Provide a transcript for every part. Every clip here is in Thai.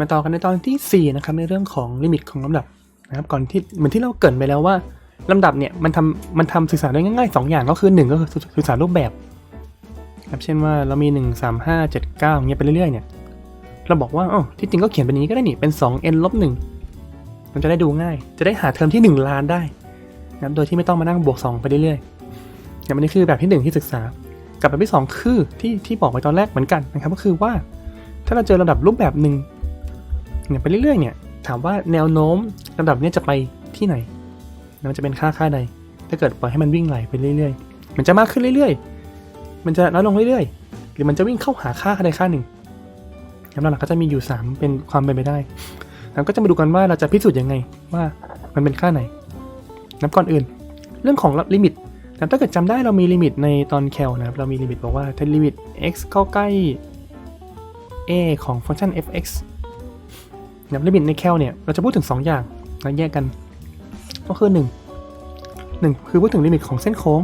มาต่อกันในตอนที่ 4 นะครับในเรื่องของลิมิตของลำดับนะครับก่อนที่เหมือนที่เราเกรินไปแล้วว่าลำดับเนี่ยมันทำมันทำสื่อสารได้ง่ายๆ 2 อย่างก็คือ 1 ก็คือสื่อสารรูปแบบครับเช่นว่าเรามี 1 3 5 7 9เงี้ยไปเรื่อยๆเนี่ยเราบอกว่าอ๋อที่จริงก็เขียนเป็นนี้ก็ได้นี่เป็น 2 n ลบ1มันจะได้ดูง่าย จะได้หาเทอมที่ 1 ล้านได้นะครับโดยที่ไม่ต้องมานั่งบวก 2 ไปเรื่อยๆอย่างอันนี้คือแบบที่ 1 ที่ศึกษา กับแบบที่ 2 คือที่ที่บอกไปตอนแรกเหมือนกันนะครับก็คือว่า ถ้าเราเจอลำดับรูปแบบหนึ่ง เนี่ยไปเรื่อยๆเนี่ยถามว่าแนวโน้มลำดับเนี้จะไปที่ไหนมันจะเป็นค่าค่าใด ถ้าเกิดปล่อยให้มันวิ่งไหลไปเรื่อยๆ มันจะมากขึ้นเรื่อยๆ มันจะน้อยลงเรื่อยๆ หรือมันจะวิ่งเข้าหาค่าใดค่าหนึ่งแล้วหลักๆก็จะมีอยู่ 3 เป็นความเป็นไปได้ แล้วก็จะมาดูกันว่าเราจะพิสูจน์ยังไงว่ามันเป็นค่าไหน นับก่อนอื่น เรื่องของลิมิตนะถ้าเกิดจำได้เรามีลิมิตในตอนแคลนะครับ เรามีลิมิตบอกว่าถ้าลิมิต x เข้าใกล้ a ของฟังก์ชัน f(x) นะลิมิตในแคลเนี่ยเราจะพูดถึง 2 อย่างนะแยกกัน ก็คือ 1 1 คือพูดถึงลิมิตของเส้นโค้ง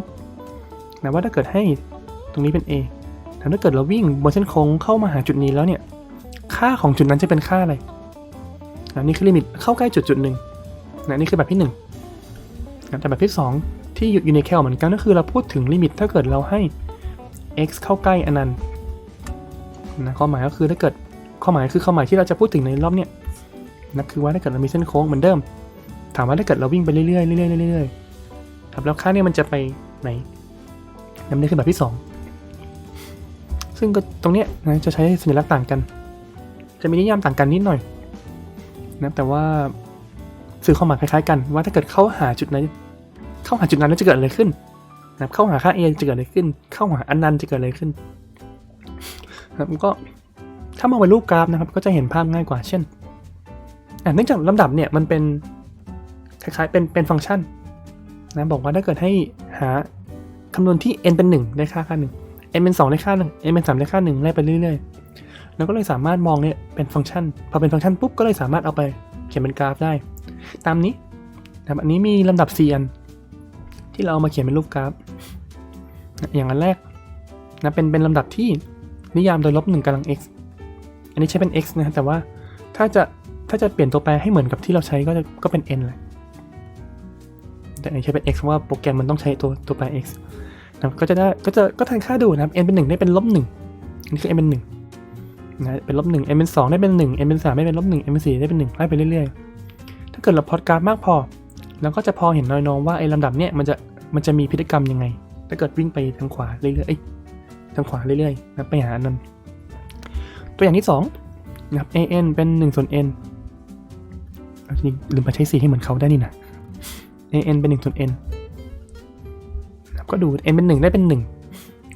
นะว่าถ้าเกิดให้ตรงนี้เป็น a แต่ถ้าเกิดเราวิ่งบนเส้นโค้งเข้ามาหาจุดนี้แล้วเนี่ยค่าของจุดนั้นจะเป็นค่าอะไรนะนี่คือลิมิตเข้าใกล้จุดจุดหนึ่งนะนี่คือแบบที่1นะแต่แบบที่ 2 ที่อยู่ในแคลเหมือนกันก็คือเราพูดถึงลิมิตถ้าเกิดเราให้ x เข้าใกล้อนันต์นะความหมายก็คือถ้าเกิดความหมายคือความหมายที่เราจะพูดถึงในรอบเนี้ย นะคือว่าถ้าเกิดเรามีเส้นโค้งเหมือนเดิม ถามว่าถ้าเกิดเราวิ่งไปเรื่อยๆเรื่อยๆเรื่อยๆครับแล้วค่าเนี่ยมันจะไปไหนนั่นนี่คือแบบที่ 2 ซึ่งก็ตรงเนี้ยนะจะใช้สัญลักษณ์ต่างกัน จะมีนิยามต่างกันนิดหน่อยนะแต่ว่าสื่อความหมายคล้ายๆกันว่าถ้าเกิดเข้าหาจุดนั้นเข้าหาจุดนั้นแล้วจะเกิดอะไรขึ้นนะเข้าหาค่า a จะเกิดอะไรขึ้น เข้าหาอันนันจะเกิดอะไรขึ้นครับก็ถ้ามองเป็นรูปกราฟนะครับ ก็จะเห็นภาพง่ายกว่า เช่น เนื่องจากลำดับเนี่ยมันเป็นคล้ายๆเป็นเป็นฟังก์ชันนะบอกว่าถ้าเกิดให้หาคำนวณที่ n เป็น 1 ได้ค่าค่าหนึ่ง n เป็น 2 ได้ค่าหนึ่ง n เป็น 3 ได้ค่าหนึ่งไล่ไปเรื่อยๆ แล้วก็เลยสามารถมองเนี่ยเป็นฟังก์ชัน พอเป็นฟังก์ชันปุ๊บก็เลยสามารถเอาไปเขียนเป็นกราฟได้ ตามนี้นะครับอันนี้มีลำดับ 4 อัน ที่เราเอามาเขียนเป็นรูปกราฟนะอย่างอันแรกนะเป็นเป็นลำดับที่นิยามโดยลบ1กำลัง x อันนี้ใช้เป็น x นะแต่ว่าถ้าจะ ถ้าจะเปลี่ยนตัวแปรให้เหมือนกับที่เราใช้ก็จะก็เป็น n เลยแต่อันนี้ใช้เป็น x เพราะว่าโปรแกรมมันต้องใช้ตัวตัวแปร x นะก็จะได้ก็จะก็แทนค่าดูนะครับ n เป็น 1 ได้เป็นลบ1อันนี้คือ n เป็น1นะเป็นลบ1 n เป็น 2 ได้เป็น 1 n เป็น 3 ได้เป็นลบ1 n เป็น 4 ได้เป็น1ไล่ไปเรื่อยๆ ถ้าเกิดเราพอดกราฟมากพอเราก็จะพอเห็นน้อยๆว่าไอ้ลำดับเนี้ยมันจะมันจะมีพฤติกรรมยังไง ถ้าเกิดวิ่งไปทางขวาเรื่อยๆทางขวาเรื่อยๆนะไปหาอันนั้นตัวอย่างที่2นะครับ an เป็น1ส่วน n ลืมไปใช้สีให้เหมือนเขาได้นี่นะ an เป็น1ส่วน n ก็ดู n เป็น 1 ได้เป็น1น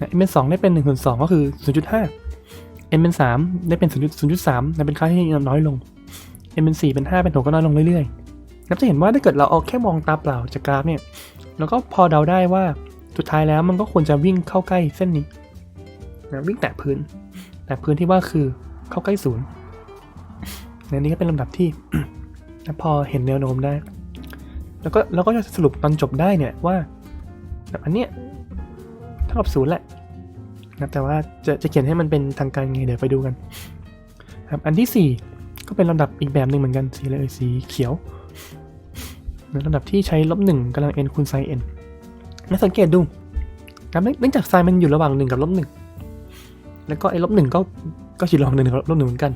ะ n เป็น 2 ได้เป็น1ส่วน2ก็คือ 0.5 n เป็น 3 ได้เป็น0.3นะเป็นค่าที่น้อยลง n เป็น 4 เป็น 5 เป็น 6 ก็น้อยลงเรื่อยๆนับจะเห็นว่าถ้าเกิดเราเอาแค่มองตาเปล่าจากกราฟเนี่ยเราก็พอเดาได้ว่าสุดท้ายแล้วมันก็ควรจะวิ่งเข้าใกล้เส้นนี้นะวิ่งแตะพื้น แต่พื้นที่ว่าคือเข้าใกล้ศูนย์ในนี้ก็เป็นลำดับที่ พอเห็นแนวโน้มได้ แล้วก็เราก็จะสรุปตอนจบได้เนี่ยว่าอันเนี้ยเท่ากับศูนย์แหละนะแต่ว่าจะจะเขียนให้มันเป็นทางการไงเดี๋ยวไปดูกันครับอันที่ 4 ก็เป็นลำดับอีกแบบหนึ่งเหมือนกันสีอะไรเอ่ยสีเขียวนะลำดับที่ใช้ลบหนึ่งกำลัง n คูณไซน์ n แล้วสังเกตดูครับเนื่องจากไซน์มันอยู่ระหว่างหนึ่งกับลบหนึ่งแล้วก็ไอ้ลบหนึ่งก็ก็ขีดลบหนึ่งกับลบหนึ่งเหมือนกัน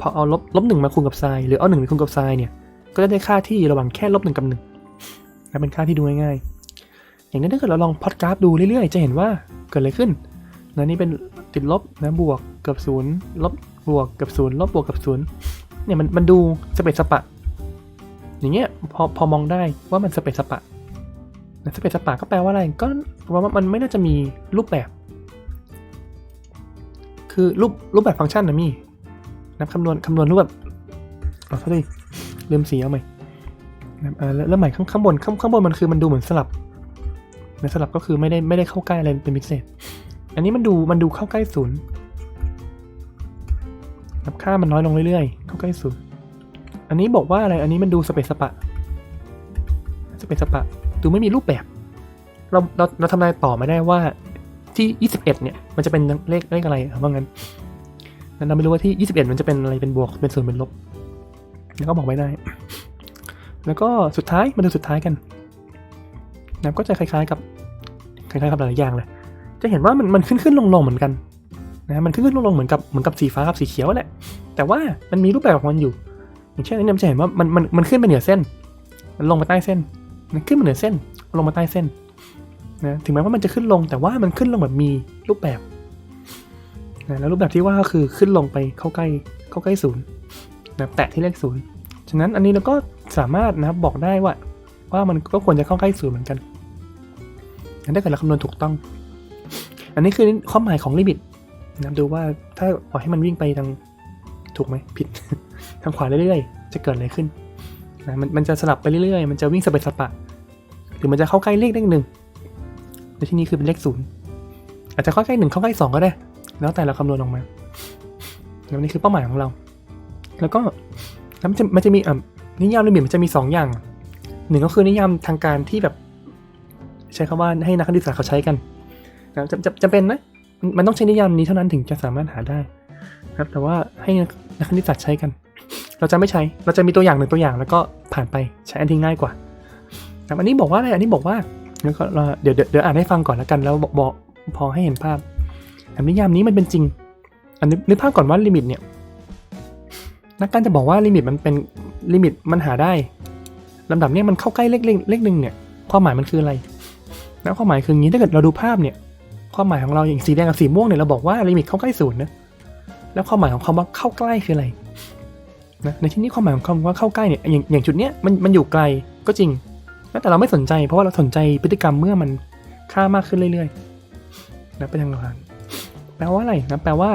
พอเอาลบลบหนึ่งมาคูณกับไซน์หรือเอาหนึ่งไปคูณกับไซน์เนี่ย ก็จะได้ค่าที่ระหว่างแค่ลบหนึ่งกับหนึ่งนะเป็นค่าที่ดูง่ายๆ อย่างนี้ถ้าเกิดเราลองพอดกราฟดูเรื่อยๆ จะเห็นว่าเกิดอะไรขึ้นนะนี่เป็นติดลบนะบวกเกือบศูนย์ลบบวกเกือบศูนย์ลบบวกเกือบศูนย์เนี่ยมันมันดูสเปซสปะ อย่างเงี้ยพอพอมองได้ว่ามันสเปซสปะนะสเปซสปะก็แปลว่าอะไรก็ว่ามันไม่น่าจะมีรูปแบบ คือรูปรูปแบบฟังก์ชันนะมีนะคำนวณคำนวณรูปแบบอ๋อโทษที ลืมสีเอาใหม่อ่าแล้วใหม่ข้างข้างบนข้างข้างบนมันคือมันดูเหมือนสลับนะสลับก็คือไม่ได้ไม่ได้เข้าใกล้อะไรเป็นพิเศษ อันนี้มันดูมันดูเข้าใกล้ศูนย์นับค่ามันน้อยลงเรื่อยๆ เข้าใกล้ศูนย์ อันนี้บอกว่าอะไร อันนี้มันดูสเปซสปะ สเปซสปะ ดูไม่มีรูปแบบ เราเราเราทำนายต่อไม่ได้ว่าที่ 21 เนี่ย มันจะเป็นเลขเลขอะไรว่างั้นแล้วเราไม่รู้ว่าที่ 21 มันจะเป็นอะไร เป็นบวก เป็นส่วนเป็นลบ แล้วก็บอกไม่ได้ แล้วก็สุดท้ายมาดูสุดท้ายกันนะก็จะคล้ายๆกับคล้ายๆกับหลายอย่างเลย จะเห็นว่ามันมันขึ้นขึ้นลงลงๆเหมือนกันนะมันขึ้นขึ้นลงลงๆเหมือนกับเหมือนกับสีฟ้ากับสีเขียวแหละ แต่ว่ามันมีรูปแบบของมันอยู่ อย่างเช่นนี้จะเห็นว่ามันมันมันขึ้นไปเหนือเส้น มันลงมาใต้เส้น มันขึ้นมาเหนือเส้น ลงมาใต้เส้นนะถึงแม้ว่ามันจะขึ้นลงแต่ว่ามันขึ้นลงแบบมีรูปแบบนะแล้วรูปแบบที่ว่าก็คือขึ้นลงไปเข้าใกล้เข้าใกล้ศูนย์นะแตะที่เลขศูนย์ ฉะนั้นอันนี้เราก็สามารถนะครับบอกได้ว่า ว่ามันก็ควรจะเข้าใกล้ศูนย์เหมือนกันถ้าเกิดเราคำนวณถูกต้อง อันนี้คือความหมายของลิมิตนะดูว่าถ้าปล่อยให้มันวิ่งไปทางถูกไหมผิด ทางขวาเรื่อยๆ จะเกิดอะไรขึ้นนะมันมันจะสลับไปเรื่อยๆ มันจะวิ่งสเปซสปะ หรือมันจะเข้าใกล้เลขเลขหนึ่งในที่นี้คือเป็นเลขศูนย์อาจจะเข้าใกล้หนึ่งเข้าใกล้สองก็ได้ แล้วแต่เราคำนวณออกมาแล้วนี่คือเป้าหมายของเรา แล้วก็ แล้วมันจะมันจะมีอะนิยามลิมิตมันจะมีสองอย่างหนึ่งก็คือนิยามทางการที่แบบ ใช้คำว่าให้นักคณิตศาเขาใช้กันนะจะจะจะเป็นนะมันต้องใช้นิยามนี้เท่านั้นถึงจะสามารถหาได้ครับ แต่ว่าให้นักคณิตศาสตร์ใช้กัน เราจะไม่ใช้ เราจะมีตัวอย่างหนึ่งตัวอย่าง แล้วก็ผ่านไปใช้อันที่ง่ายกว่าครับอันนี้บอกว่าอะไรอันนี้บอกว่าเดี๋ยวเดี๋ยวเดี๋ยวอ่านให้ฟังก่อนแล้วกัน แล้วบอกพอให้เห็นภาพนิยามนี้มันเป็นจริงอันนี้นึกภาพก่อนว่าลิมิตเนี่ย นักการจะบอกว่าลิมิตมันเป็นลิมิตมันหาได้ลำดับเนี้ยมันเข้าใกล้เลขเลขหนึ่งเนี่ยความหมายมันคืออะไรแล้วความหมายคืออย่างนี้ถ้าเกิดเราดูภาพเนี่ยความหมายของเราอย่างสีแดงกับสีม่วงเนี่ยเราบอกว่าลิมิตเข้าใกล้ศูนย์นะแล้วความหมายของคำว่าเข้าใกล้คืออะไรนะในที่นี้ความหมายของคำว่าเข้าใกล้เนี่ยอย่างอย่างจุดเนี้ยมันมันอยู่ไกลก็จริงนะแต่เราไม่สนใจ เพราะว่าเราสนใจพฤติกรรมเมื่อมันค่ามากขึ้นเรื่อยๆนะเป็นทางการแปลว่าอะไรนะแปลว่า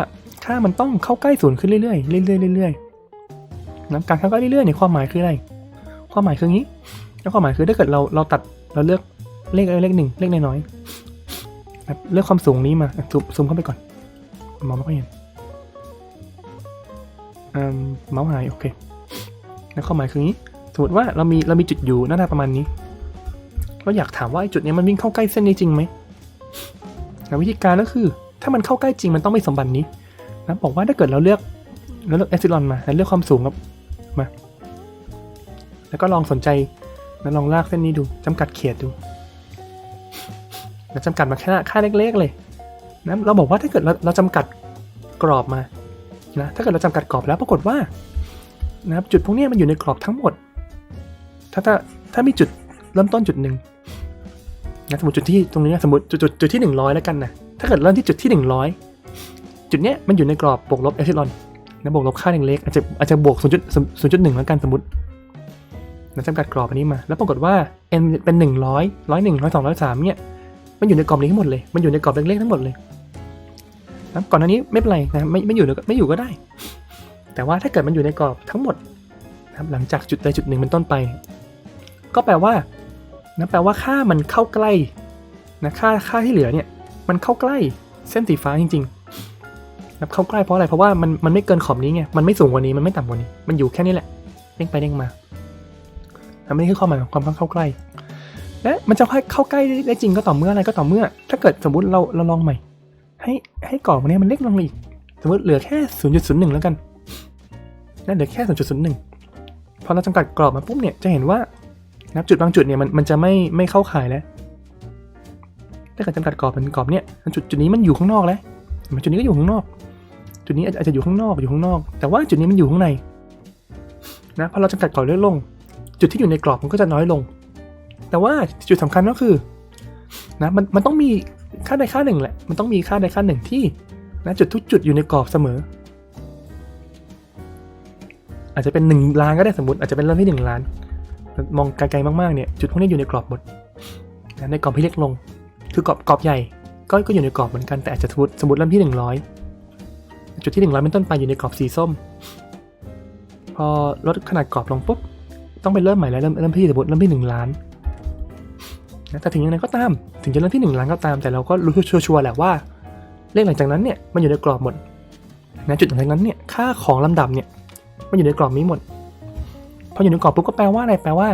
ค่ามันต้องเข้าใกล้ศูนย์ขึ้นเรื่อยๆเรื่อยๆเรื่อยๆ นะการเข้ากล้เรื่อยๆเนี่ยความหมายคืออะไร ความหมายคืออย่างนี้ แล้วความหมายคือถ้าเกิดเราเราตัดเราเลือกเลขอะไรเลขหนึ่งเลขน้อยๆเลือกความสูงนี้มาซูมซูมเข้าไปก่อนมองไม่ค่อยเห็นเมาส์หายโอเค แล้วความหมายคืออย่างนี้ สมมติว่าเรามีเรามีจุดอยู่หน้าตาประมาณนี้ เราอยากถามว่าไอ้จุดนี้มันวิ่งเข้าใกล้เส้นนี้จริงไหมวิธีการก็คือ ถ้ามันเข้าใกล้จริงมันต้องไม่สมบัตินี้นะบอกว่าถ้าเกิดเราเลือกเราเลือกเอซิลอนมาแล้วเลือกความสูงครับ มา แล้วก็ลองสนใจแล้วลองลากเส้นนี้ดูจำกัดเขตดูแล้วจำกัดมาแค่ค่าเล็กๆเลยนะเราบอกว่าถ้าเกิดเราเราจำกัดกรอบมานะถ้าเกิดเราจำกัดกรอบแล้วปรากฏว่านะครับจุดพวกนี้มันอยู่ในกรอบทั้งหมด ถ้าถ้าถ้ามีจุดเริ่มต้นจุดหนึ่งนะสมมติจุดที่ตรงนี้สมมติจุดจุดจุดที่หนึ่งร้อยแล้วกันนะถ้าเกิดเริ่มที่จุดที่หนึ่งร้อยจุดเนี้ยมันอยู่ในกรอบบวกลบเอซิลอน นะบวกลบค่าเล็กๆอาจจะอาจจะบวกศูนย์จุดศูนย์จุดหนึ่งแล้วกันสมมตินะจำกัดกรอบอันนี้มา แล้วปรากฏว่า n เป็นหนึ่งร้อยร้อยหนึ่งร้อยสองร้อยสามเนี่ยมันอยู่ในกรอบนี้ทั้งหมดเลยมันอยู่ในกรอบเล็กๆทั้งหมดเลยนะก่อนหน้านี้ไม่เป็นไรนะไม่ไม่อยู่ก็ไม่อยู่ก็ได้ แต่ว่าถ้าเกิดมันอยู่ในกรอบทั้งหมดนะครับหลังจากจุดใดจุดหนึ่งเป็นต้นไป ก็แปลว่านะแปลว่าค่ามันเข้าใกล้นะค่าค่าที่เหลือเนี่ยมันเข้าใกล้เส้นสีฟ้าจริง ๆ นะเข้าใกล้เพราะอะไรเพราะว่ามันมันไม่เกินขอบนี้ไงมันไม่สูงกว่านี้มันไม่ต่ำกว่านี้ มันอยู่แค่นี้แหละเด้งไปเด้งมาอันนี้คือความหมายของความเข้าใกล้และมันจะเข้าใกล้ได้จริงก็ต่อเมื่ออะไรก็ต่อเมื่อ ถ้าเกิดสมมติเราเราลองใหม่ ให้ให้กรอบนี้มันเล็กลงอีก สมมติเหลือแค่ 0.01 แล้วกันนั่นเหลือแค่ 0.01 พอเราจำกัดกรอบมาปุ๊บเนี่ยจะเห็นว่านับจุดบางจุดเนี่ยมันมันจะไม่ไม่เข้าข่ายแล้วถ้าเกิดจำกัดกรอบเป็นกรอบเนี่ยจุดจุดนี้มันอยู่ข้างนอกแล้วจุดนี้ก็อยู่ข้างนอก จุดนี้อาจจะอยู่ข้างนอกอยู่ข้างนอก แต่ว่าจุดนี้มันอยู่ข้างในนะพอเราจำกัดกรอบเล็กลง จุดที่อยู่ในกรอบมันก็จะน้อยลง แต่ว่าจุดสำคัญก็คือนะมันมันต้องมีค่าใดค่าหนึ่งแหละมันต้องมีค่าใดค่าหนึ่งที่นะจุดทุกจุดอยู่ในกรอบเสมอ อาจจะเป็นหนึ่งล้านก็ได้สมมติอาจจะเป็นเริ่มที่หนึ่งล้าน มองไกลๆมากๆเนี่ยจุดพวกนี้อยู่ในกรอบหมดนะในกรอบที่เล็กลง คือกรอบกรอบใหญ่ก็ก็อยู่ในกรอบเหมือนกันแต่อาจจะสมมติสมมติเริ่มที่หนึ่งร้อย จุดที่หนึ่งร้อยเป็นต้นไปอยู่ในกรอบสีส้ม พอลดขนาดกรอบลงปุ๊บ ต้องไปเริ่มใหม่แล้วเริ่มเริ่มที่สมมติเริ่มที่หนึ่งล้านนะแต่ถึงย่างไรก็ตาม ถึงจะเริ่มที่ 1 ล้านก็ตาม แต่เราก็รู้ชัวร์แหละว่า เลขหลังจากนั้นเนี่ยมันอยู่ในกรอบหมดนะจุดหลังจากนั้นเนี่ยค่าของลำดับเนี่ยมันอยู่ในกรอบนี้หมด พออยู่ในกรอบปุ๊บก็แปลว่าอะไรแปลว่า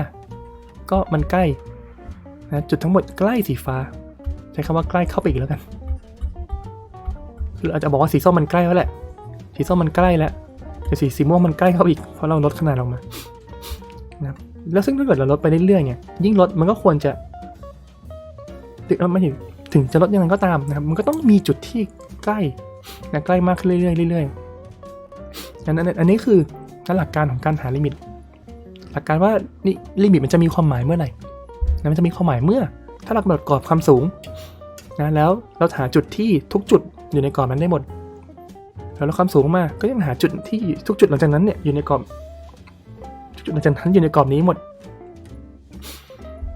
ก็มันใกล้นะจุดทั้งหมดใกล้สีฟ้า ใช้คำว่าใกล้เข้าไปอีกแล้วกัน คืออาจจะบอกว่าสีส้มมันใกล้แล้วแหละ สีส้มมันใกล้แล้วแต่สีสีม่วงมันใกล้เข้าอีกเพราะเราลดขนาดลงมานะแล้วซึ่งถ้าเกิดเราลดไปเรื่อยๆเนี่ยยิ่งลดมันก็ควรจะถึงไม่ถึงถึงจะลดยังไงก็ตามนะครับมันก็ต้องมีจุดที่ใกล้นะใกล้มากขึ้นเรื่อยๆเรื่อยๆอันนั้นอันนี้คือหลักการของการหาลิมิต หลักการว่านี่ลิมิตมันจะมีความหมายเมื่อไหร่นะมันจะมีความหมายเมื่อ ถ้าเรากำหนดกรอบความสูงนะแล้วเราหาจุดที่ทุกจุด อยู่ในกรอบนั้นได้หมด แล้วความสูงมาก็ยังหาจุดที่ทุกจุดหลังจากนั้นเนี่ยอยู่ในกรอบจุดหลังจากนั้นอยู่ในกรอบนี้หมด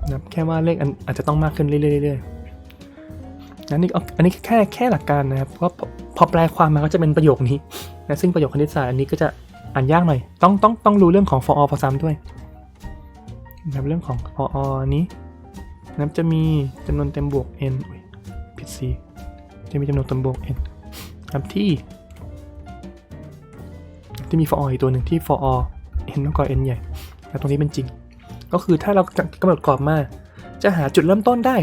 นะแค่ว่าเลขอาจจะต้องมากขึ้นเรื่อยๆอันนี้อันนี้แค่แค่หลักการนะครับเพราะพอแปลความมาก็จะเป็นประโยคนี้นะซึ่งประโยคคณิตศาสตร์อันนี้ก็จะอ่านยากหน่อย ต้องต้องต้องรู้เรื่องของ for all for sum ด้วยนะครับเรื่องของ for all นี้นะจะมีจำนวนเต็มบวก n ผิด c จะมีจำนวนต็มบวก n ครับที่ที่มี for all อีกตัวหนึ่งที่ for all n มากกว่า n ใหญ่แต่ตรงนี้เป็นจริง ก็คือถ้าเรากำหนดกรอบมา จะหาจุดเริ่มต้นได้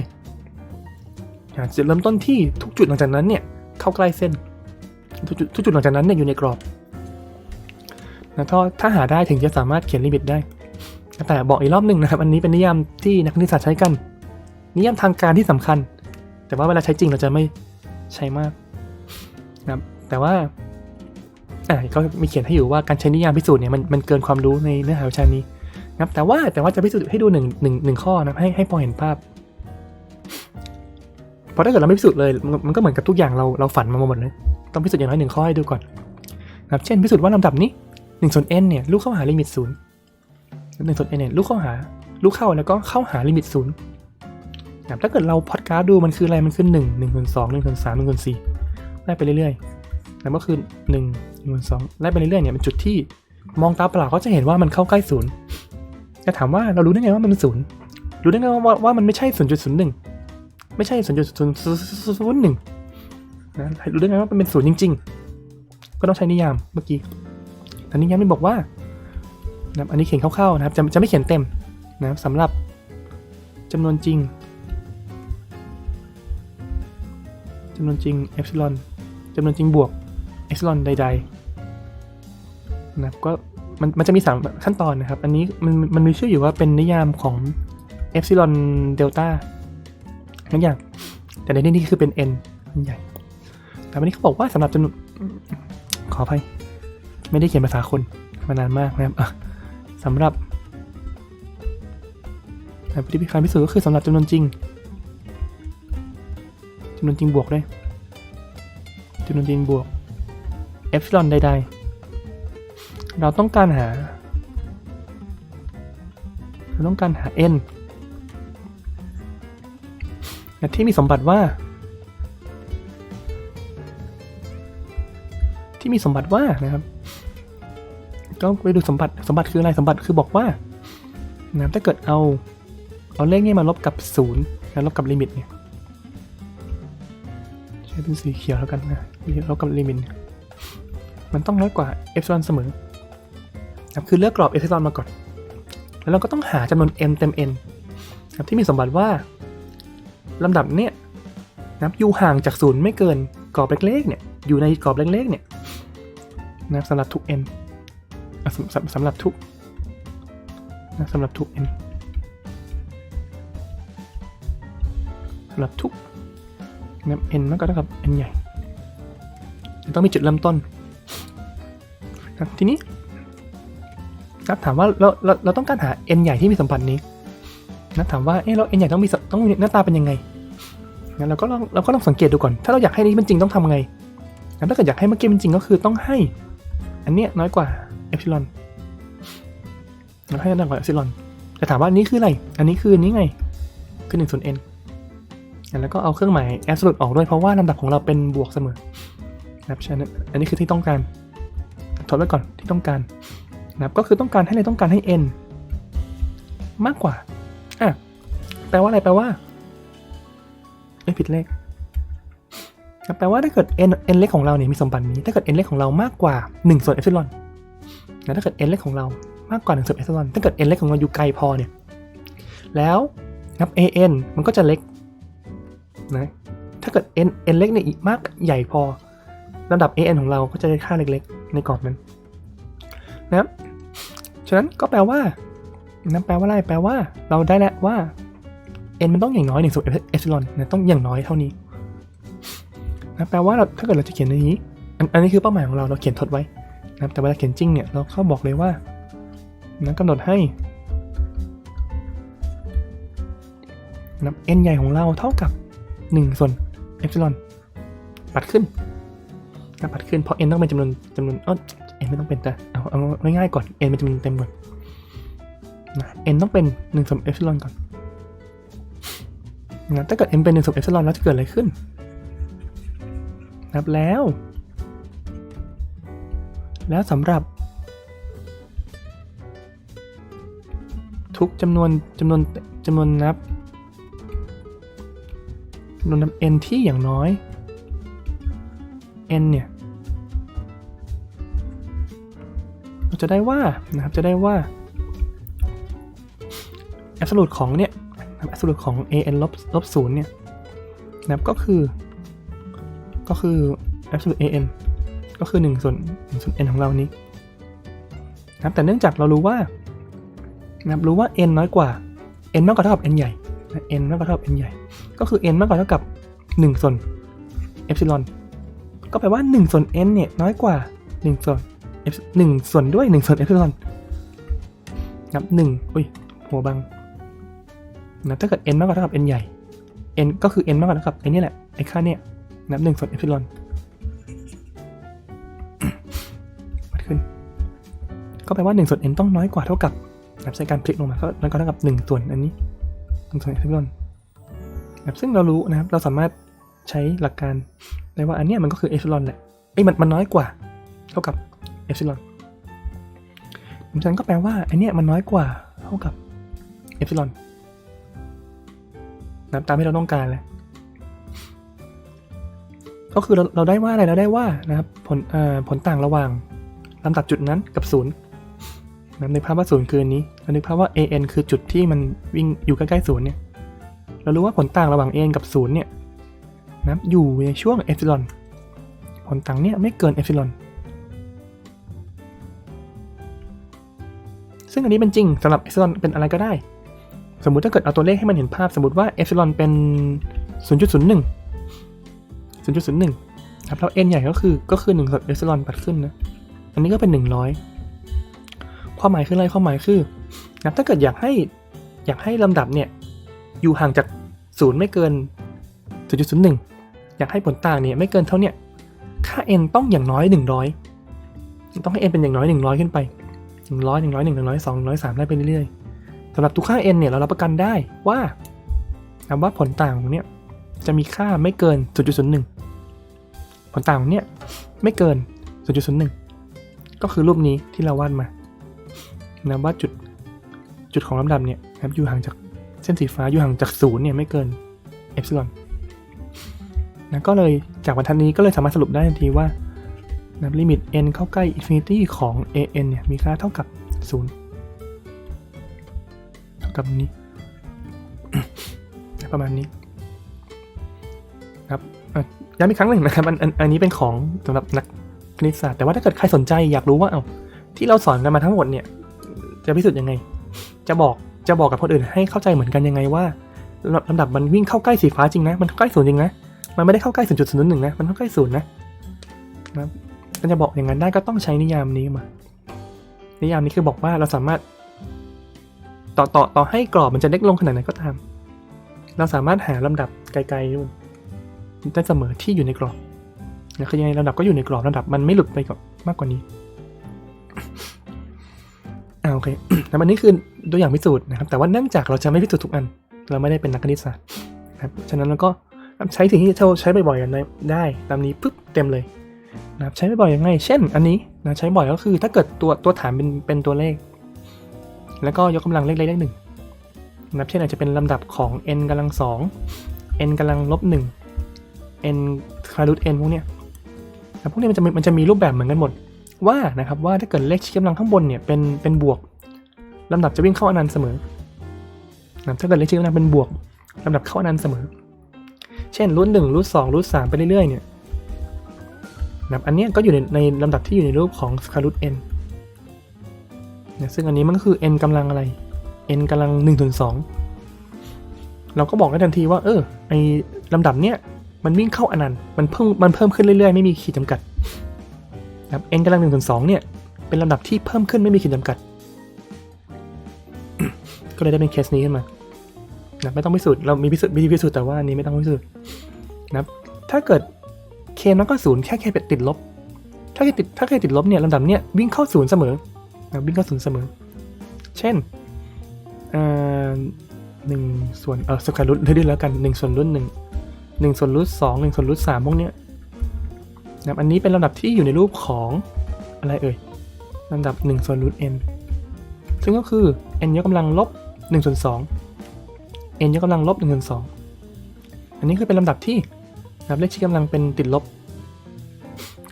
หาจุดเริ่มต้นที่ทุกจุดหลังจากนั้นเนี่ยเข้าใกล้เส้น ทุกจุดทุกจุดหลังจากนั้นเนี่ยอยู่ในกรอบนะถ้าถ้าหาได้ถึงจะสามารถเขียนลิมิตได้ แต่บอกอีกรอบหนึ่งนะครับ อันนี้เป็นนิยามที่นักคณิตศาสตร์ใช้กัน นิยามทางการที่สำคัญ แต่ว่าเวลาใช้จริงเราจะไม่ ใช้มากนะครับแต่ว่าอ่าก็มีเขียนให้อยู่ว่าการใช้นิยามพิสูจน์เนี่ยมันมันเกินความรู้ในเนื้อหาวิชานี้นะครับแต่ว่าแต่ว่าจะพิสูจน์ให้ดูหนึ่งหนึ่งหนึ่งข้อนะให้ให้พอเห็นภาพพราะถ้าเกิดเราไม่พิสูจน์เลยมันมันก็เหมือนกับทุกอย่างเราเราฝันมาหมดเลยต้องพิสูจน์อย่างน้อยหนึ่งข้อให้ดูก่อนนะครับเช่นพิสูจน์ว่าลำดับนี้1ส่วน n เนี่ยลูกเข้าหาลิมิตศูนย์หนึ่งส่วน n เนี่ยลูกเข้าหาลูกเข้าแล้วก็เข้าหาลิมิตศู นะครับถ้าเกิดเราพอดกราฟดูมันคืออะไรมันคือ1 1ส่วน2 1ส่วน3 1ส่วน4ไล่ไปเรื่อยๆแล้วก็คือ1 1ส่วน2ไล่ไปเรื่อยๆเนี่ยเป็นจุดที่มองตาเปล่าก็จะเห็นว่ามันเข้าใกล้ศูนย์จะถามว่าเรารู้ได้ไงว่ามันเป็นศูนย์รู้ได้ไงว่าว่ามันไม่ใช่0.01 ไม่ใช่ศูนย์จุดศูนย์ศูนย์หนึ่งนะรู้ได้ไงว่ามันเป็นศูนย์จริง ๆ ก็ต้องใช้นิยามเมื่อกี้แต่นิยามนี่บอกว่านะอันนี้เขียนคร่าวๆนะครับจะจะไม่เขียนเต็มนะครับสำหรับจำนวนจริง จำนวนจริงเอฟซิลอนจำนวนจริงบวกเอฟซิลอนใดๆนะครับก็มันมันจะมีสามขั้นตอนนะครับ อันนี้มันมันมีชื่ออยู่ว่าเป็นนิยามของเอฟซิลอนเดลต้าทุกอย่าง แต่ในที่นี้คือเป็น n มันใหญ่ แต่วันนี้เขาบอกว่าสำหรับจำนวนขออภัย ไม่ได้เขียนภาษาคนมานานมากนะครับสำหรับวิธีการพิสูจน์ก็คือสำหรับจำนวนจริงำนวนจริงบวกด้วยจำนวนจริงบวกเอฟซิลอนใดๆ เราต้องการหา เราต้องการหา n ที่มีสมบัติว่า ที่มีสมบัติว่านะครับ ก็ไปดูสมบัติสมบัติคืออะไรสมบัติคือบอกว่านะครับถ้าเกิดเอา เอาเลขนี้มาลบกับศูนย์แล้วลบกับลิมิตเนี่ย ช้เป็นสีเขียวแล้วกันนะลบกับลิมิตเนี่ยมันต้องน้อยกว่าเอฟซอนเสมอนะครับคือเลือกกรอบเอฟซอนมาก่อน แล้วเราก็ต้องหาจำนวน n เต็ม n ครับที่มีสมบัติว่าลำดับเนี่ยนะครับอยู่ห่างจากศูนย์ไม่เกินกรอบเล็กๆเนี่ยอยู่ในกรอบเล็กๆเนี่ยนับสำหรับทุก n อะสำสำสำหรับทุกนะสำหรับทุก n สำหรับทุก นะครับ n มากก็เท่ากับ n ใหญ่ ต้องมีจุดเริ่มต้นครับทีนี้ครับถามว่าเราเราเราต้องการหา n ใหญ่ที่มีสัมบัตินี้นะถามว่าเออเรา n ใหญ่ต้องมีต้องมีหน้าตาเป็นยังไงงั้นเราก็ลองเราก็ลองสังเกตดูก่อน ถ้าเราอยากให้นี้เป็นจริงต้องทำไงงั้นถ้าเกิดอยากให้เมื่อกี้เป็นจริงก็คือต้องให้ อันเนี้ยน้อยกว่าเอฟซิลอนเราให้น้อยกว่าเอฟซิลอนแต่ถามว่านี้คืออะไร อันนี้คืออันนี้ไงคือหนึ่งส่วน n แล้วก็เอาเครื่องหมายแอบสูตออกด้วยเพราะว่าลำดับของเราเป็นบวกเสมอนะครับฉะนั้นอันนี้คือที่ต้องการทดไว้ก่อนที่ต้องการนะครับก็คือต้องการให้อะไรต้องการให้ n มากกว่าอะแปลว่าอะไรแปลว่าไม่ผิดเลขแปลว่าถ้าเกิด n n เล็กของเราเนี่ยมีสมบัตินี้ ถ้าเกิด n เล็กของเรามากกว่า1ส่วนเอฟซิลอนนะถ้าเกิด n เล็กของเรามากกว่า1ส่วนเอฟซิลอนถ้าเกิด n เล็กของเราอยู่ไกลพอเนี่ย แล้วนับ an มันก็จะเล็ก นะถ้าเกิด n n เล็กเนี่ยมากใหญ่พอระดับ an ของเราก็จะได้ค่าเล็กๆ ในกรอบนั้นนะครับฉะนั้นก็แปลว่านั่นแปลว่าอะไรแปลว่า เราได้แล้วว่า n มันต้องอย่างน้อยหนึ่งส่วนเอพซิลอนนะต้องอย่างน้อยเท่านี้นะแปลว่าเราถ้าเกิดเราจะเขียนในนี้อันนี้คือเป้าหมายของเราเราเขียนทดไว้นะครับแต่เวลาเขียนจริงเนี่ยเราเข้าบอกเลยว่านะกำหนดให้นะ n ใหญ่ของเราเท่ากับ 1ส่วนเอพซิลอนปัดขึ้นนะปัดขึ้นเพราะ n ต้องเป็นจำนวนจำนวนเออ n ไม่ต้องเป็นแต่เอาเอาง่ายๆก่อน n เป็นจำนวนเต็มก่อนนะ n ต้องเป็น1ส่วนเอพซิลอนก่อนนะถ้าเกิด n เป็น1ส่วนเอพซิลอนแล้วจะเกิดอะไรขึ้นนะครับแล้ว แล้วสำหรับ ทุกจำนวนจำนวนจำนวนนับ จำนวนนับ n ที่อย่างน้อย n เนี่ย เราจะได้ว่านะครับ จะได้ว่า absolute ของเนี่ย absolute ของ an ลบลบศูนย์เนี่ยนะครับก็คือ ก็คือ absolute an ก็คือ1ส่วน1ส่วน n ของเรานี้นะครับแต่เนื่องจากเรารู้ว่านะครับรู้ว่า n น้อยกว่า n มากกว่าเท่ากับ n ใหญ่นะ n มากกว่าเท่ากับ n ใหญ่ ก็คือ n มากกว่าเท่ากับ1ส่วน epsilon ก็แปลว่า1ส่วน n เนี่ยน้อยกว่า1ส่วน f 1ส่วนด้วย1ส่วน epsilon นับ1อุ้ยหัวบังนะถ้าเกิด n มากกว่าเท่ากับ n ใหญ่ n ก็คือ n มากกว่าเท่ากับไอ้นี่แหละไอ้ค่าเนี่ยนับ1ส่วน epsilon วัดขึ้น ก็แปลว่า1ส่วน n ต้องน้อยกว่าเท่ากับนับใช้การพลิกลงมาก็น้อยกว่าเท่ากับ1ส่วนอันนี้1ส่วน epsilon นะครับซึ่งเรารู้นะครับเราสามารถใช้หลักการได้ว่าอันเนี้ยมันก็คือ epsilon แหละเอ้ยมันมันน้อยกว่า เท่ากับ epsilon ฉะนั้นก็แปลว่าอันเนี้ยมันน้อยกว่าเท่ากับ epsilon นะตามที่เราต้องการเลยก็คือเราเราได้ว่าอะไรเราได้ว่านะครับผลเอ่อผลต่างระหว่างลำดับจุดนั้นกับศูนย์นะในภาพว่าศูนย์คืออันนี้เรานึกภาพว่า an คือจุดที่มันวิ่งอยู่ใกล้ๆศูนย์เนี่ย เรารู้ว่าผลต่างระหว่าง n กับศูนย์เนี่ยนะอยู่ในช่วง epsilon ผลต่างเนี่ยไม่เกิน epsilon ซึ่งอันนี้เป็นจริงสำหรับ epsilon เป็นอะไรก็ได้ สมมุติถ้าเกิดเอาตัวเลขให้มันเห็นภาพสมมติว่า epsilon เป็น 0.01 0.01ครับแล้ว n ใหญ่ก็คือก็คือ1ส่วน epsilon ปัดขึ้นนะอันนี้ก็เป็น 100 ความหมายคืออะไรความหมายคือนะถ้าเกิดอยากให้อยากให้ลำดับเนี่ย อยู่ห่างจากศูนย์ไม่เกิน 0.01 อยากให้ผลต่างเนี่ยไม่เกินเท่าเนี่ยค่า n ต้องอย่างน้อย 100 ต้องให้ n เป็นอย่างน้อย 100 ขึ้นไป 100 100 1 100 2 100 3ได้ไปเรื่อยๆสำหรับทุกค่า n เนี่ยเรารับประกันได้ว่านะว่าผลต่างของเนี่ยจะมีค่าไม่เกิน 0.01 ผลต่างของเนี่ยไม่เกิน 0.01 ก็คือรูปนี้ที่เราวาดมานะว่าจุดจุดของลำดับเนี่ยครับอยู่ห่างจาก เส้นสีฟ้าอยู่ห่างจากศูนย์เนี่ยไม่เกินเอฟซิลอนนะก็เลยจากบรรทัดนี้ก็เลยสามารถสรุปได้ทันทีว่านะลิมิต n เข้าใกล้อินฟินิตี้ของ an เนี่ยมีค่าเท่ากับ 0 เท่ากับนี้ ประมาณนี้ครับอะย้ำอีกครั้งหนึ่งนะครับอันอันอันนี้เป็นของสำหรับนักคณิตศาสตร์แต่ว่าถ้าเกิดใครสนใจอยากรู้ว่าเอาที่เราสอนกันมาทั้งหมดเนี่ย จะพิสูจน์ยังไง จะบอก จะบอกกับคนอื่นให้เข้าใจเหมือนกันยังไงว่าลำดับมันวิ่งเข้าใกล้สีฟ้าจริงนะ มันเข้าใกล้ศูนย์จริงนะ มันไม่ได้เข้าใกล้ศูนย์จุดศูนย์หนึ่งนะ มันเข้าใกล้ศูนย์นะนะมันจะบอกอย่างนั้นได้ก็ต้องใช้นิยามนี้มา นิยามนี้คือบอกว่าเราสามารถ ต่อต่อต่อให้กรอบมันจะเล็กลงขนาดไหนก็ตาม เราสามารถหาลำดับไกลๆนู่นได้เสมอที่อยู่ในกรอบนะคือยังไงลำดับก็อยู่ในกรอบลำดับมันไม่หลุดไปกับมากกว่านี้ อ่าโอเคแล้วอันนี้คือตัวอย่างพิสูจน์นะครับ แต่ว่าเนื่องจากเราจะไม่พิสูจน์ทุกอัน เราไม่ได้เป็นนักคณิตศาสตร์นะครับ ฉะนั้นเราก็ใช้สิ่งที่เราใช้บ่อยๆกันได้ ตามนี้ปุ๊บเต็มเลยนะครับใช้บ่อยๆยังไง เช่น อันนี้นะใช้บ่อยก็คือถ้าเกิดตัวตัวฐานเป็นเป็นตัวเลข แล้วก็ยกกำลังเลขใดเลขหนึ่งนับเช่นอาจจะเป็นลำดับของ n กำลังสอง n กำลังลบหนึ่ง n คารูท n พวกเนี้ยนะพวกเนี้ยมันจะมันจะมีรูปแบบเหมือนกันหมด ว่านะครับว่าถ้าเกิดเลขชี้กำลังข้างบนเนี่ยเป็นเป็นบวกลำดับจะวิ่งเข้าอนันต์เสมอนะถ้าเกิดเลขชี้กำลังเป็นบวกลำดับเข้าอนันต์เสมอ เช่นรูทหนึ่งรูทสองรูทสามไปเรื่อยๆเนี่ยนะครับอันเนี้ยก็อยู่ในในลำดับที่อยู่ในรูปของ square root n นะซึ่งอันนี้มันก็คือ n กำลังอะไร n กำลัง1ถึง2เราก็บอกได้ทันทีว่า เออไอลำดับเนี้ยมันวิ่งเข้าอนันต์มันเพิ่มมันเพิ่มขึ้นเรื่อยๆ ไม่มีขีดจำกัด นะครับ n กำลัง1ถึง2เนี่ย เป็นลำดับที่เพิ่มขึ้นไม่มีขีดจำกัด ก็เลยได้เป็นเคสนี้ขึ้นมานะไม่ต้องพิสูจน์เรามีพิสูจน์วิธีพิสูจน์แต่ว่าอันนี้ไม่ต้องพิสูจน์นะครับถ้าเกิด k น้อยกว่าศูนย์แค่ k เป็นติดลบ ถ้า k ติดถ้า k ติดลบเนี่ยลำดับเนี่ยวิ่งเข้าศูนย์เสมอนะวิ่งเข้าศูนย์เสมอ เช่นหนึ่งส่วนเออสแควร์รูทได้แล้วกันหนึ่งส่วนรูทหนึ่งหนึ่งส่วนรูทสองหนึ่งส่วนรูทสามพวกเนี้ย นะครับอันนี้เป็นลำดับที่อยู่ในรูปของอะไรเอ่ยลำดับหนึ่งส่วนรูท n ซึ่งก็คือ n ยกกำลังลบหนึ่งส่วนสอง n ยกกำลังลบหนึ่งส่วนสองอันนี้คือเป็นลำดับที่นับเลขชี้กำลังเป็นติดลบ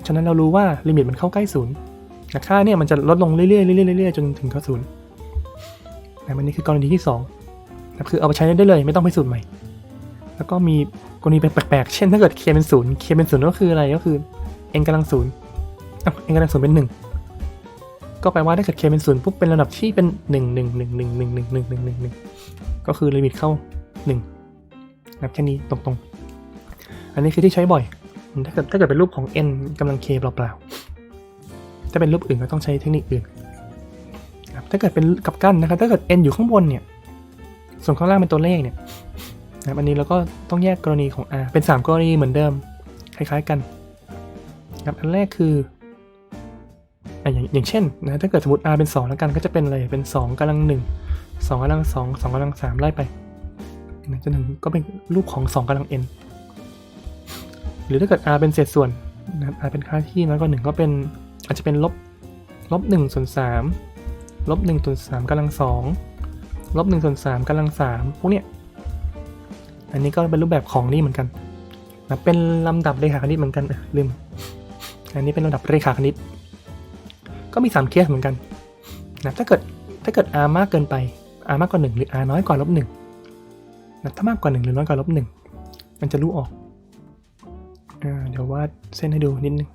ฉะนั้นเรารู้ว่าลิมิตมันเข้าใกล้ศูนย์ค่าเนี่ยมันจะลดลงเรื่อยๆเรื่อยๆเรื่อยๆจนถึงเข้าศูนย์นะอันนี้คือกรณีที่2นะคือเอาไปใช้ได้เลยไม่ต้องไปสูตรใหม่ แล้วก็มีกรณีแปลกๆ เช่นถ้าเกิด k เป็นศูนย์ k เป็นศูนย์ก็คืออะไรก็คือ n กำลังศูนย์อะ n กำลังศูนย์เป็นหนึ่งก็แปลว่าถ้าเกิด k เป็นศูนย์ปุ๊บเป็นระดับที่เป็นหนึ่งหนึ่งหนึ่งหนึ่งหนึ่งหนึ่งหนึ่งหนึ่งหนึ่งหนึ่งก็คือลิมิตเข้าหนึ่งนับแค่นี้ตรงๆ อันนี้คือที่ใช้บ่อยถ้าเกิดถ้าเกิดเป็นรูปของ n กำลัง k เปล่าๆ ถ้าเป็นรูปอื่นก็ต้องใช้เทคนิคอื่นครับถ้าเกิดเป็นกับกั้นนะครับ ถ้าเกิด n อยู่ข้างบนเนี่ย ส่วนข้างล่างเป็นตัวเลขเนี่ยนะอันนี้เราก็ต้องแยกกรณีของ r เป็น 3 กรณีเหมือนเดิม คล้าย ๆ กัน ครับอันแรกคืออย่างอย่างเช่นนะถ้าเกิดสมมติ r เป็น 2 แล้วกันก็จะเป็นอะไรเป็น 2กำลัง 1 2กำลัง 2 2กำลัง 3 ไล่ไปนะจนถึงก็เป็นรูปของ 2กำลัง n หรือถ้าเกิด r เป็นเศษส่วนนะครับ r เป็นค่าที่น้อยกว่า1ก็เป็นอาจจะเป็นลบลบ1ส่วน3ลบ1ส่วน3กำลัง2ลบ1ส่วน3กำลัง3พวกเนี้ยอันนี้ก็เป็นรูปแบบของนี่เหมือนกันนะเป็นลำดับเรขาคณิตเหมือนกันลืม อันนี้เป็นลำดับเรขาคณิต ก็มี 3 เคสเหมือนกันนะถ้าเกิดถ้าเกิด r มากเกินไป r มากกว่า 1 หรือ r น้อยกว่าลบ1นะถ้ามากกว่า 1 หรือน้อยกว่าลบ1มันจะรู้ออกอเดี๋ยววาดเส้นให้ดูนิดนึง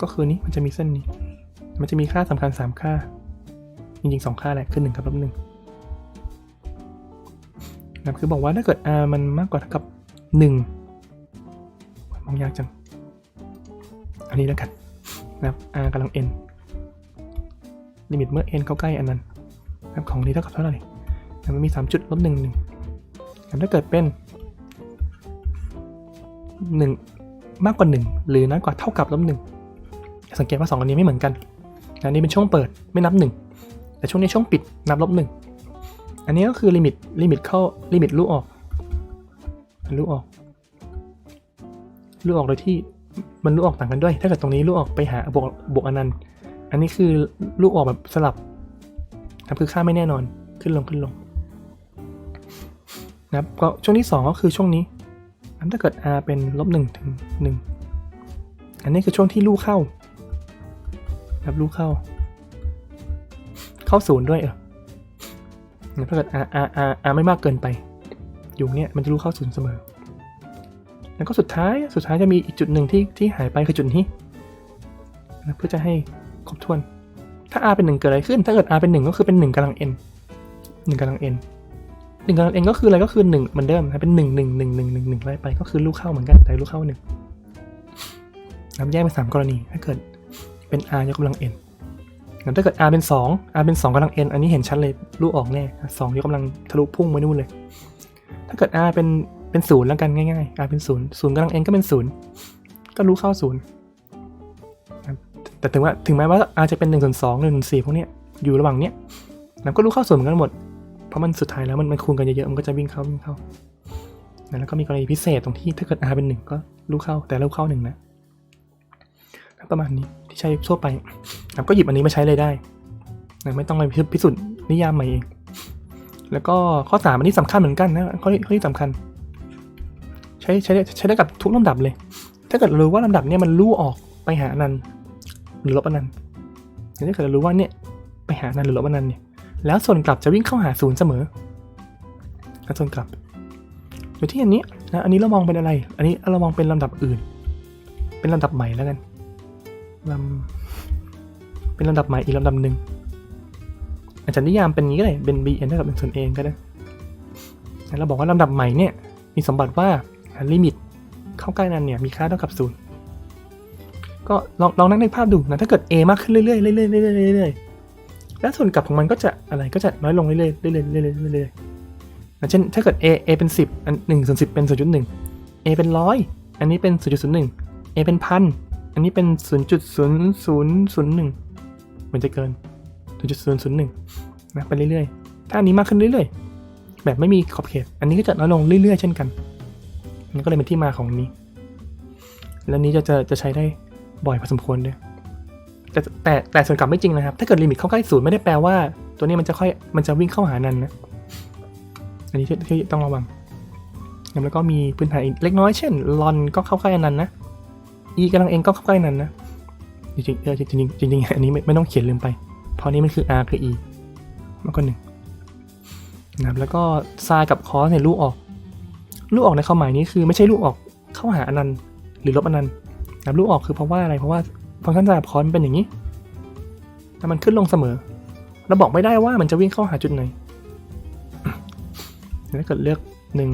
ก็คือนี้มันจะมีเส้นนี้ มันจะมีค่าสำคัญ 3 ค่า จริงๆ 2 ค่าแหละคือ1กับลบ1นะครับคือบอกว่าถ้าเกิด r มันมากกว่าเท่ากับ 1 มองยากจัง อันนี้แล้วกันนะครับ r กำลัง n ลิมิตเมื่อ n เข้าใกล้อันนั้นนะครับของนี้เท่ากับเท่าไหร่มันมี 3 จุดลบ1 1นะครับถ้าเกิดเป็นหนึ่งมากกว่า 1 หรือน้อยกว่าเท่ากับลบหนึ่งสังเกตว่า 2 อันนี้ไม่เหมือนกัน อันนี้เป็นช่วงเปิดไม่นับ 1 แต่ช่วงนี้ช่วงปิดนับลบหนึ่งอันนี้ก็คือลิมิตลิมิตเข้าลิมิตลูกออกลูกออกลูกออกโดยที่ มันลูกออกต่างกันด้วย ถ้าเกิดตรงนี้ลูกออกไปหาบวกบวกอนันต์อันนี้คือลูกออกแบบสลับครับคือค่าไม่แน่นอนขึ้นลงขึ้นลงนะครับก็ช่วงที่ 2 ก็คือช่วงนี้อันถ้าเกิด r เป็นลบหนึ่งถึงหนึ่งอันนี้คือช่วงที่ลูกเข้าครับลูกเข้า เข้าศูนย์ด้วยเออถ้าเกิด r r r r ไม่มากเกินไป อยู่เนี้ยมันจะลูกเข้าศูนย์เสมอ แล้วก็สุดท้ายสุดท้ายจะมีอีกจุดหนึ่งที่ที่หายไปคือจุดนี้นะเพื่อจะให้ครบถ้วน ถ้า r เป็นหนึ่งเกิดอะไรขึ้น ถ้าเกิด r เป็นหนึ่งก็คือเป็นหนึ่งกำลัง n หนึ่งกำลัง n หนึ่งกำลัง n ก็คืออะไรก็คือหนึ่งเหมือนเดิมนะเป็นหนึ่งหนึ่งหนึ่งหนึ่งหนึ่งหนึ่งไล่ไปก็คือลูกเข้าเหมือนกันแต่ลูกเข้าหนึ่งนับแยกเป็นสามกรณี ถ้าเกิดเป็น r ยกกำลัง n แล้วถ้าเกิด r เป็น 2 r เป็น 2กำลัง n อันนี้เห็นชัดเลยลูกออกแน่สองยกกำลังทะลุพุ่งไปนู่นเลย ถ้าเกิด r เป็น เป็นศูนย์แล้วกันง่ายๆ r เป็นศูนย์ศูนย์กำลัง n ก็เป็นศูนย์ก็รู้เข้าศูนย์แต่ถึงว่าถึงแม้ว่า r จจะเป็น1ส่วน2 1ส่วน4พวกเนี้ยอยู่ระหว่างเนี้ยแล้วก็รู้เข้าศูนย์เหมือนกันหมด เพราะมันสุดท้ายแล้วมันมันคูณกันเยอะๆมันก็จะวิ่งเข้าวิ่งเข้าแล้วก็มีกรณีพิเศษตรงที่ถ้าเกิด r เป็นหนึ่งก็ลูกเข้าแต่ลูกเข้าหนึ่งนะประมาณนี้ที่ใช้ทั่วไปครับก็หยิบอันนี้มาใช้เลยได้นะไม่ต้องไปพิสูจน์นิยามใหม่เอง แล้วก็ข้อสามอันนี้สำคัญเหมือนกันนะข้อข้อที่สำคัญ ช้ใช้ใช้ได้กับทุกลำดับเลย ถ้าเกิดรู้ว่าลำดับเนี้ยมันลู่ออกไปหาอนันต์หรือลบอนันต์ถ้าเกิดเรารู้ว่าเนี่ยไปหาอนันต์หรือลบอนันต์เนี่ยแล้วส่วนกลับจะวิ่งเข้าหาศูนย์เสมอแล้วส่วนกลับโดยที่อันนี้นะอันนี้เรามองเป็นอะไร อันนี้เรามองเป็นลำดับอื่น เป็นลำดับใหม่แล้วกันลำเป็นลำดับใหม่อีกลำดับหนึ่งอาจจะนิยามเป็นนี้ก็ได้เป็น bn เท่ากับ1ส่วน a ก็ได้แล้วเราบอกว่าลำดับใหม่เนี่ยมีสมบัติว่า ลิมิตเข้าใกล้นั้นเนี่ยมีค่าเท่ากับศูนย์ก็ลองลองนั่งในภาพดูนะถ้าเกิด a มากขึ้นเรื่อยๆเรื่อยๆเรื่อยๆเรื่อยๆแล้วส่วนกลับของมันก็จะอะไรก็จะน้อยลงเรื่อยๆเรื่อยๆเรื่อยๆเรื่อยๆนะเช่นถ้าเกิด a a เป็น 10 อัน1ส่วน10 เป็น 0.1 a เป็นร้อยอันนี้เป็น 0.01 a เป็นพันอันนี้เป็น 0.0001 มันจะเกิน 0.001 นะไปเรื่อยๆ ถ้าอันนี้มากขึ้นเรื่อยๆ แบบไม่มีขอบเขต อันนี้ก็จะน้อยลงเรื่อยๆ เช่นกัน มันก็เลยเป็นที่มาของนี้ แล้วนี้จะจะจะใช้ได้บ่อยพอสมควรด้วยแต่แต่แต่ส่วนกลับไม่จริงนะครับ ถ้าเกิดลิมิตเข้าใกล้ศูนย์ไม่ได้แปลว่า ตัวนี้มันจะค่อยมันจะวิ่งเข้าหานันนะ อันนี้ที่ต้องระวังแล้วก็มีพื้นฐานเล็กน้อยเช่นลอนก็เข้าใกล้อันนั้นนะอีกำลังเองก็เข้าใกล้นั้นนะจริงๆเออจริงจริงอันนี้ไม่ไม่ต้องเขียนลืมไป เพราะนี้มันคือ r คือ e มากกว่าหนึ่งนะครับแล้วก็ซายกับคอสเนี่ยลูกออก ลูกออกในความหมายนี้คือไม่ใช่ลูกออกเข้าหาอนันต์หรือลบอนันต์นะลูกออกคือเพราะว่าอะไรเพราะว่าฟังก์ชันซายกับคอสมันเป็นอย่างนี้แล้วมันขึ้นลงเสมอ เราบอกไม่ได้ว่ามันจะวิ่งเข้าหาจุดไหนถ้าเกิดเลือกหนึ่ง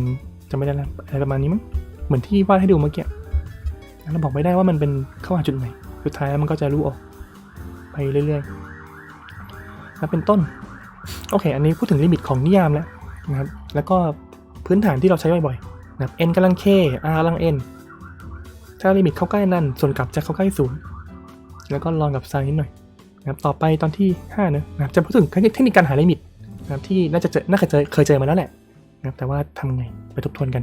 จะไม่ได้แล้วอะไรประมาณนี้มั้งเหมือนที่วาดให้ดูเมื่อกี้เราบอกไม่ได้ว่ามันเป็นเข้าหาจุดไหนสุดท้ายแล้วมันก็จะรู้ออก ไปเรื่อยๆแล้วเป็นต้น โอเค อันนี้พูดถึงลิมิตของนิยามแล้วนะครับ แล้วก็ พื้นฐานที่เราใช้บ่อยๆนะครับ n กำลัง k r กำลัง n ถ้าลิมิตเข้าใกล้นั่น ส่วนกลับจะเข้าใกล้ศูนย์แล้วก็ลองกับไซน์นิดหน่อยนะครับต่อไปตอนที่5เนอะนะครับจะพูดถึงเทคนิคการหาลิมิตนะครับที่น่าจะเจอน่าจะเจอเคยเจอมาแล้วแหละนะครับแต่ว่าทำไงไปทบทวนกัน